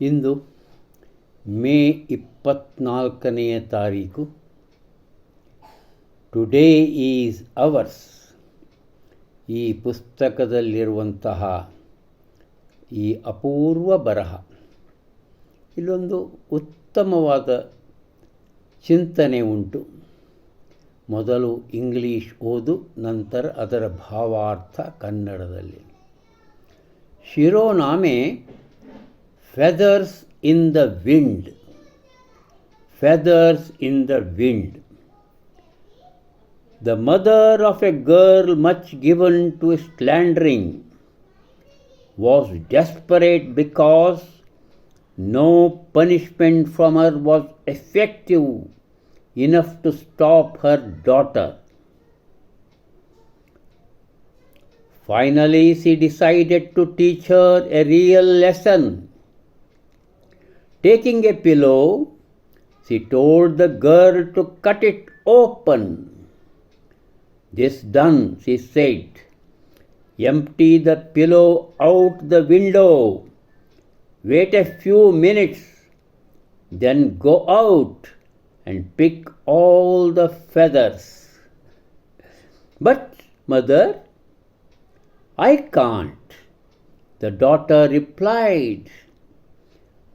ಇಂದು ಮೇ ಇಪ್ಪತ್ತ್ನಾಲ್ಕನೆಯ ತಾರೀಕು. Today is ours ಈ ಪುಸ್ತಕದಲ್ಲಿರುವಂತಹ ಈ ಅಪೂರ್ವ ಬರಹ. ಇಲ್ಲೊಂದು ಉತ್ತಮವಾದ ಚಿಂತನೆ ಉಂಟು. ಮೊದಲು ಇಂಗ್ಲೀಷ್ ಓದು, ನಂತರ ಅದರ ಭಾವಾರ್ಥ ಕನ್ನಡದಲ್ಲಿ. ಶಿರೋನಾಮೆ feathers in the wind. Feathers in the wind. The mother of a girl much given to slandering was desperate because no punishment from her was effective enough to stop her daughter. Finally, she decided to teach her a real lesson Taking a pillow, she told the girl to cut it open. This done, she said, empty the pillow out the window. Wait a few minutes, then go out and pick all the feathers. But, mother, I can't. The daughter replied,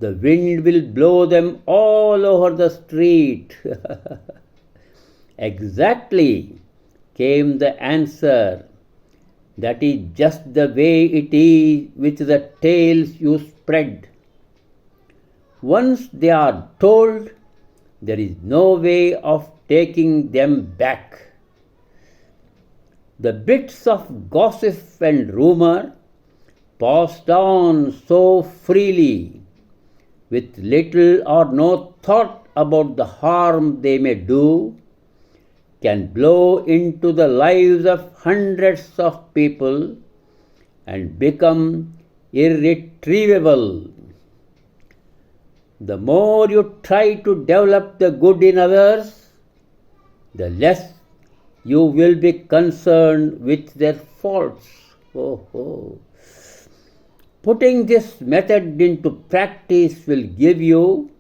The wind will blow them all over the street. exactly, came the answer. That is just the way it is with the tales you spread. Once they are told, there is no way of taking them back. The bits of gossip and rumor passed on so freely, with little or no thought about the harm they may do, can blow into the lives of hundreds of people and become irretrievable. The more you try to develop the good in others, the less you will be concerned with their faults. Oh, oh. Putting this method into practice will give you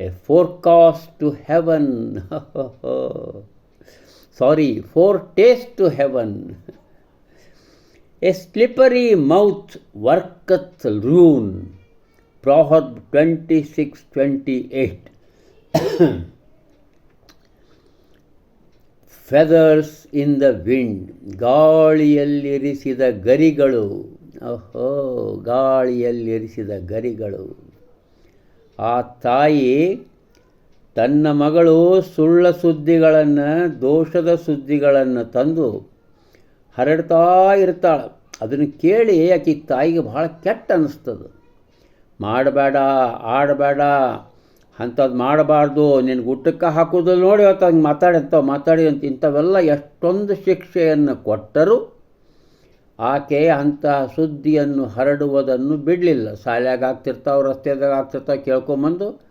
a forecast to heaven. Sorry, foretaste to heaven. A slippery mouth worketh ruin. Proverb 26 28. Feathers in the wind ಗಾಳಿಯಲ್ಲಿರಿಸಿದ ಗರಿಗಳು ಓಹೋ ಗಾಳಿಯಲ್ಲಿರಿಸಿದ ಗರಿಗಳು. ಆ ತಾಯಿ ತನ್ನ ಮಗಳು ಸುಳ್ಳ ಸುದ್ದಿಗಳನ್ನು, ದೋಷದ ಸುದ್ದಿಗಳನ್ನು ತಂದು ಹರಡ್ತಾ ಇರ್ತಾಳೆ. ಅದನ್ನು ಕೇಳಿ ಆಕೆ ತಾಯಿಗೆ ಭಾಳ ಕೆಟ್ಟ ಅನ್ನಿಸ್ತದೆ ಮಾಡಬೇಡ, ಆಡಬೇಡ ಅಂಥದ್ದು ಮಾಡಬಾರ್ದು. ನಿನ್ನ ಗುಟ್ಟಕ್ಕೆ ಹಾಕೋದು ನೋಡಿ ಅವತ್ತು ಹಂಗೆ ಮಾತಾಡಿ ಅಂತ ಮಾತಾಡಿ ಅಂತ ಇಂಥವೆಲ್ಲ ಎಷ್ಟೊಂದು ಶಿಕ್ಷೆಯನ್ನು ಕೊಟ್ಟರೂ. ಆಕೆ ಅಂತಹ ಸುದ್ದಿಯನ್ನು ಹರಡುವುದನ್ನು ಬಿಡಲಿಲ್ಲ. ಶಾಲ್ಯಾಗ ಆಗ್ತಿರ್ತಾವೆ, ರಸ್ತೆದಾಗ ಆಗ್ತಿರ್ತಾವೆ, ಕೇಳ್ಕೊಂಬಂದು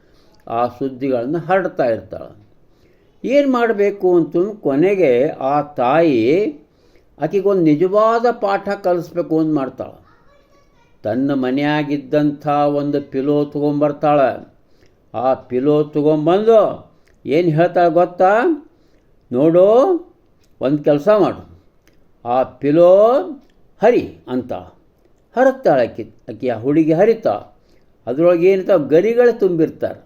ಆ ಸುದ್ದಿಗಳನ್ನು ಹರಡ್ತಾ ಇರ್ತಾಳೆ. ಏನು ಮಾಡಬೇಕು ಅಂತ ಕೊನೆಗೆ ಆ ತಾಯಿ ಆಕೆಗೊಂದು ನಿಜವಾದ ಪಾಠ ಕಲಿಸ್ಬೇಕು ಅಂತ ಮಾಡ್ತಾಳೆ. ತನ್ನ ಮನೆಯಾಗಿದ್ದಂಥ ಒಂದು ಪಿಲೋ ತೊಗೊಂಬರ್ತಾಳೆ. ಆ ಪಿಲೋ ತೊಗೊಂಬಂದು ಏನು ಹೇಳ್ತಾಳೆ ಗೊತ್ತಾ? ನೋಡು, ಒಂದು ಕೆಲಸ ಮಾಡು. ಆ ಪಿಲೋ ಹರಿ ಅಂತ. ಹರತ್ತಾಳೆ ಆಕಿ ಆ ಹುಡುಗಿ ಹರಿತ. ಅದರೊಳಗೆ ಏನಿತ ಗರಿಗಳು ತುಂಬಿರ್ತಾರೆ.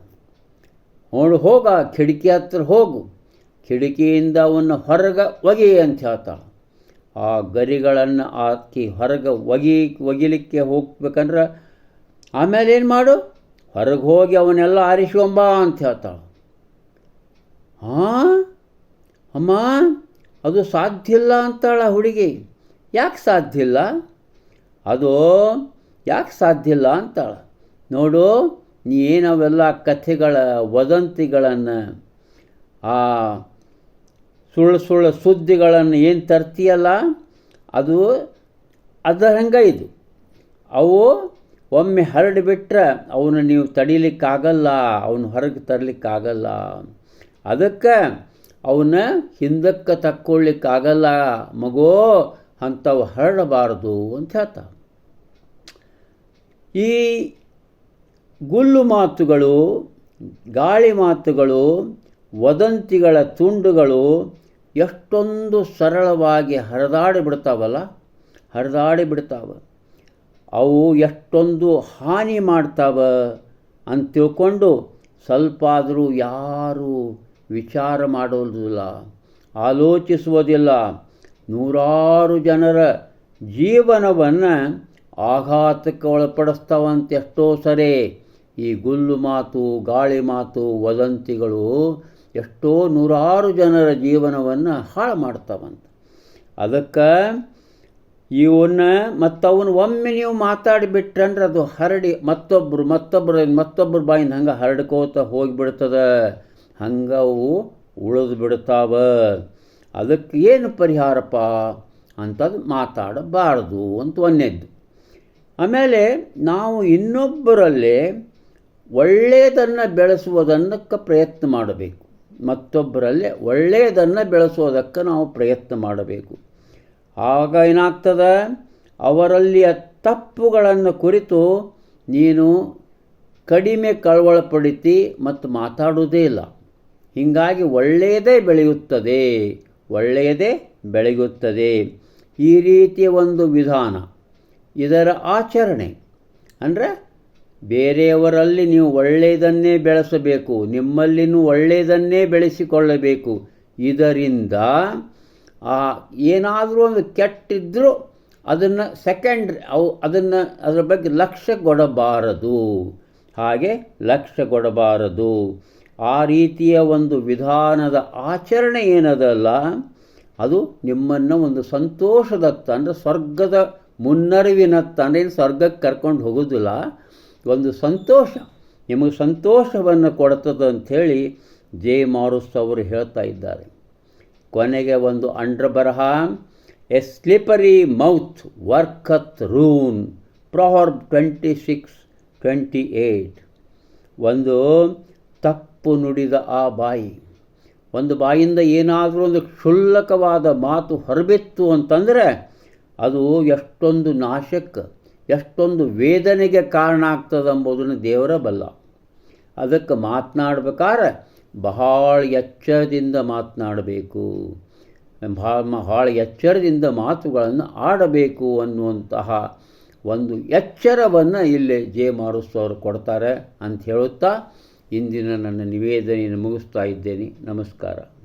ನೋಡು ಹೋಗ, ಕಿಟಕಿ ಹತ್ರ ಹೋಗು. ಕಿಟಕಿಯಿಂದ ಅವನ್ನ ಹೊರಗೆ ಒಗೆ ಅಂತ ಹೇಳ್ತಾಳೆ. ಆ ಗರಿಗಳನ್ನು ಆಕಿ ಹೊರಗೆ ಒಗಿ, ಒಗಿಲಿಕ್ಕೆ ಹೋಗ್ಬೇಕಂದ್ರೆ ಆಮೇಲೆ ಏನು ಮಾಡು? ಹೊರಗೆ ಹೋಗಿ ಅವನ್ನೆಲ್ಲ ಆರಿಸ್ಕೊಂಬಾ ಅಂತ ಹೇಳ್ತಾಳೆ. ಹಾಂ ಅಮ್ಮ, ಅದು ಸಾಧ್ಯ ಇಲ್ಲ ಅಂತಾಳ ಹುಡುಗಿ. ಯಾಕೆ ಸಾಧ್ಯ ಇಲ್ಲ? ಅದು ಯಾಕೆ ಸಾಧ್ಯ ಇಲ್ಲ ಅಂತಾಳೆ. ನೋಡು, ನೀ ಏನವೆಲ್ಲ ಕಥೆಗಳ ವದಂತಿಗಳನ್ನು, ಆ ಸುಳ್ಳು ಸುಳ್ಳು ಸುದ್ದಿಗಳನ್ನು ಏನು ತರ್ತೀಯಲ್ಲ, ಅದು ಅದರ ಹಂಗೆ ಇದು. ಅವು ಒಮ್ಮೆ ಹರಡಿಬಿಟ್ರೆ ಅವನು ನೀವು ತಡೀಲಿಕ್ಕಾಗಲ್ಲ, ಅವನು ಹೊರಗೆ ತರಲಿಕ್ಕಾಗಲ್ಲ. ಅದಕ್ಕೆ ಅವನ್ನ ಹಿಂದಕ್ಕೆ ತಕ್ಕೊಳ್ಳಿಕ್ಕಾಗಲ್ಲ ಮಗೋ ಅಂಥವು ಹರಡಬಾರದು ಅಂತ ಹೇಳ್ತಾರೆ ಈ ಗುಲ್ಲು ಮಾತುಗಳು, ಗಾಳಿ ಮಾತುಗಳು, ವದಂತಿಗಳ ತುಂಡುಗಳು ಎಷ್ಟೊಂದು ಸರಳವಾಗಿ ಹರಿದಾಡಿ ಬಿಡ್ತಾವಲ್ಲ, ಹರಿದಾಡಿ ಬಿಡ್ತಾವೆ. ಅವು ಎಷ್ಟೊಂದು ಹಾನಿ ಮಾಡ್ತಾವ ಅಂತ ತಿಳ್ಕೊಂಡು ಸ್ವಲ್ಪ ಆದರೂ ಯಾರೂ ವಿಚಾರ ಮಾಡೋದಿಲ್ಲ, ಆಲೋಚಿಸುವುದಿಲ್ಲ. ನೂರಾರು ಜನರ ಜೀವನವನ್ನು ಆಘಾತಕ್ಕೆ ಒಳಪಡಿಸ್ತಾವಂತೆ ಎಷ್ಟೋ ಸರಿ ಈ ಗುಲ್ಲು ಮಾತು, ಗಾಳಿ ಮಾತು, ವದಂತಿಗಳು ಎಷ್ಟೋ ನೂರಾರು ಜನರ ಜೀವನವನ್ನು ಹಾಳು ಮಾಡ್ತಾವಂತ. ಅದಕ್ಕೆ ಇವನ್ನ ಮತ್ತವನ್ನ ಒಮ್ಮೆ ನೀವು ಮಾತಾಡಿಬಿಟ್ರಂದ್ರೆ ಅದು ಹರಡಿ ಮತ್ತೊಬ್ಬರು ಮತ್ತೊಬ್ಬರು ಮತ್ತೊಬ್ಬರು ಬಾಯಿಂದ ಹಂಗೆ ಹರಡ್ಕೋತ ಹೋಗಿಬಿಡ್ತದೆ. ಹಂಗೆ ಅವು ಉಳಿದು ಬಿಡ್ತಾವ. ಅದಕ್ಕೆ ಏನು ಪರಿಹಾರಪ್ಪ? ಅಂತದ್ದು ಮಾತಾಡಬಾರದು ಅಂತ ಒಂದೇದ್ದು ಆಮೇಲೆ ನಾವು ಇನ್ನೊಬ್ಬರಲ್ಲಿ ಒಳ್ಳೆಯದನ್ನು ಬೆಳೆಸುವುದನ್ನಕ್ಕೆ ಪ್ರಯತ್ನ ಮಾಡಬೇಕು. ಮತ್ತೊಬ್ಬರಲ್ಲಿ ಒಳ್ಳೆಯದನ್ನು ಬೆಳೆಸೋದಕ್ಕೆ ನಾವು ಪ್ರಯತ್ನ ಮಾಡಬೇಕು. ಆಗ ಏನಾಗ್ತದೆ? ಅವರಲ್ಲಿಯ ತಪ್ಪುಗಳನ್ನು ಕುರಿತು ನೀನು ಕಡಿಮೆ ಕಳವಳಪಡಿತಿ ಮತ್ತು ಮಾತಾಡುವುದೇ ಇಲ್ಲ. ಹೀಗಾಗಿ ಒಳ್ಳೆಯದೇ ಬೆಳೆಯುತ್ತದೆ. ಒಳ್ಳೆಯದೇ ಬೆಳೆಯುತ್ತದೆ. ಈ ರೀತಿಯ ಒಂದು ವಿಧಾನ, ಇದರ ಆಚರಣೆ, ಅಂದರೆ ಬೇರೆಯವರಲ್ಲಿ ನೀವು ಒಳ್ಳೆಯದನ್ನೇ ಬೆಳೆಸಬೇಕು, ನಿಮ್ಮಲ್ಲಿನೂ ಒಳ್ಳೆಯದನ್ನೇ ಬೆಳೆಸಿಕೊಳ್ಳಬೇಕು. ಇದರಿಂದ ಆ ಏನಾದರೂ ಒಂದು ಕೆಟ್ಟಿದ್ದರೂ ಅದನ್ನು ಸೆಕೆಂಡ್ ಅವು ಅದನ್ನು ಅದರ ಬಗ್ಗೆ ಲಕ್ಷ್ಯ ಕೊಡಬಾರದು. ಹಾಗೆ ಲಕ್ಷ್ಯ ಕೊಡಬಾರದು. ಆ ರೀತಿಯ ಒಂದು ವಿಧಾನದ ಆಚರಣೆ ಏನದಲ್ಲ, ಅದು ನಿಮ್ಮನ್ನು ಒಂದು ಸಂತೋಷದತ್ತ, ಅಂದರೆ ಸ್ವರ್ಗದ ಮುನ್ನರಿವಿನತ್ತ, ಅಂದರೆ ಸ್ವರ್ಗಕ್ಕೆ ಕರ್ಕೊಂಡು ಹೋಗೋದಿಲ್ಲ, ಒಂದು ಸಂತೋಷ. ನಿಮಗೆ ಸಂತೋಷವನ್ನು ಕೊಡ್ತದೆ ಅಂಥೇಳಿ ಜೆ ಮಾರುಸ್ ಅವರು ಹೇಳ್ತಾ ಇದ್ದಾರೆ. ಕೊನೆಗೆ ಒಂದು ಅಂಡ್ರ ಬರಹ a slippery mouth works ruin, proverb twenty six, twenty eight ಒಂದು ತಪ್ಪು ನುಡಿದ ಆ ಬಾಯಿ. ಒಂದು ಬಾಯಿಂದ ಏನಾದರೂ ಒಂದು ಕ್ಷುಲ್ಲಕವಾದ ಮಾತು ಹೊರಬಿತ್ತು ಅಂತಂದರೆ ಅದು ಎಷ್ಟೊಂದು ನಾಶಕ್ಕೆ ಎಷ್ಟೊಂದು ವೇದನೆಗೆ ಕಾರಣ ಆಗ್ತದೆ ಎಂಬುದನ್ನು ದೇವರ ಬಲ್ಲ. ಅದಕ್ಕೆ ಮಾತನಾಡ್ಬೇಕಾದ್ರೆ ಬಹಳ ಎಚ್ಚರದಿಂದ ಮಾತನಾಡಬೇಕು. ಬಹಳ ಎಚ್ಚರದಿಂದ ಮಾತುಗಳನ್ನು ಆಡಬೇಕು ಅನ್ನುವಂತಹ ಒಂದು ಎಚ್ಚರವನ್ನು ಇಲ್ಲಿ ಜೆ ಮಾರುಸ್ ಅವರು ಕೊಡ್ತಾರೆ ಅಂತ ಹೇಳುತ್ತಾ ಇಂದಿನ ನನ್ನ ನಿವೇದನೆಯನ್ನು ಮುಗಿಸ್ತಾ ಇದ್ದೇನೆ. ನಮಸ್ಕಾರ.